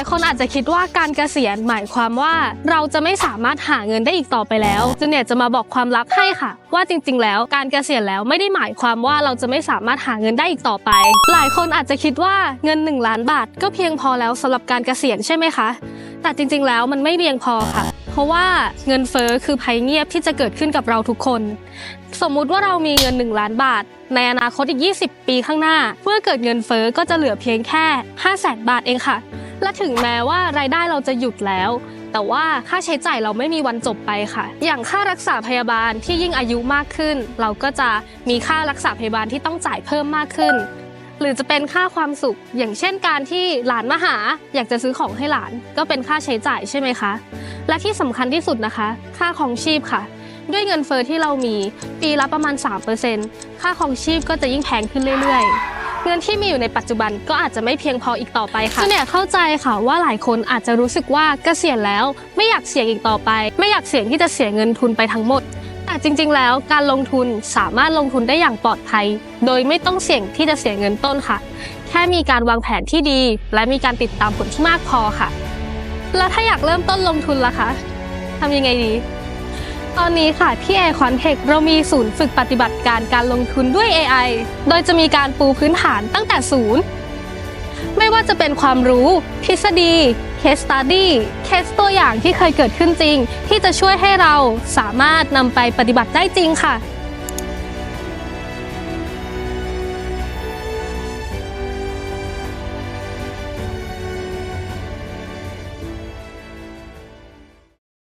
ายคนอาจจะคิดว่าการเกษียณหมายความว่า เราจะไม่สามารถหาเงินได้อีกต่อไปแล้วจูเนียร์จะมาบอกความลับให้ค่ะ ว่าจริง ๆ แล้วการเกษียณแล้วไม่ได้หมายความว่าเราจะไม่สามารถหาเงินได้อีกต่อไป หลายคนอาจจะคิดว่าเงิน 1 ล้านบาท ก็เพียงพอแล้วสำหรับการเกษียณใช่ไหมคะ แต่จริง ๆ แล้วมันไม่เพียงพอค่ะ เพราะว่าเงินเฟ้อคือภัยเงียบที่จะเกิดขึ้นกับเราทุกคน สมมุติว่าเรามีเงิน 1 ล้านบาทในอนาคตอีก 20 ปีข้างหน้า เมื่อเกิดเงินเฟ้อก็จะเหลือเพียงแค่ 5 0 0แสนบาทเองค่ะ และถึงแม้ว่ารายได้เราจะหยุดแล้ว แต่ว่าค่าใช้จ่ายเราไม่มีวันจบไปค่ะ อย่างค่ารักษาพยาบาลที่ยิ่งอายุมากขึ้น เราก็จะมีค่ารักษาพยาบาลที่ต้องจ่ายเพิ่มมากขึ้น หรือจะเป็นค่าความสุข อย่างเช่นการที่หลานมาหา อยากจะซื้อของให้หลาน ก็เป็นค่าใช้จ่ายใช่ไหมคะ และที่สำคัญที่สุดนะคะ ค่าของชีพค่ะด้วยเงินเฟอ้อที่เรามีปีละประมาณ 3%ค่าของชีพก็จะยิ่งแพงขึ้นเรื่อยๆ งินที่มีอยู่ในปัจจุบันก็อาจจะไม่เพียงพออีกต่อไปค่ะเนี่ยเข้าใจค่ะว่าหลายคนอาจจะรู้สึกว่าเกษียณแล้วไม่อยากเสี่ยงอีกต่อไป ไม่อยากเสี่ยงที่จะเสียเงินทุนไปทั้งหมดแต่จริง ๆ แล้วการลงทุนสามารถลงทุนได้อย่างปลอดภัย โดยไม่ต้องเสี่ยงที่จะเสียเงินต้นค่ะ แค่มีการวางแผนที่ดี และมีการติดตามผลที่มากพอค่ะ แล้วถ้าอยากเริ่มต้นลงทุนล่ะคะทำยังไงดี ตอนนี้ค่ะที่ a อ q u a n t e c h เรามีศูนย์ฝึกปฏิบัติการการลงทุนด้วย AI โดยจะมีการปูพื้นฐานตั้งแต่ศูนย์ ไม่ว่าจะเป็นความรู้ ทฤษฎี case study เคสตัวอย่างที่เคยเกิดขึ้นจริง ที่จะช่วยให้เราสามารถนำไปปฏิบัติได้จริงค่ะ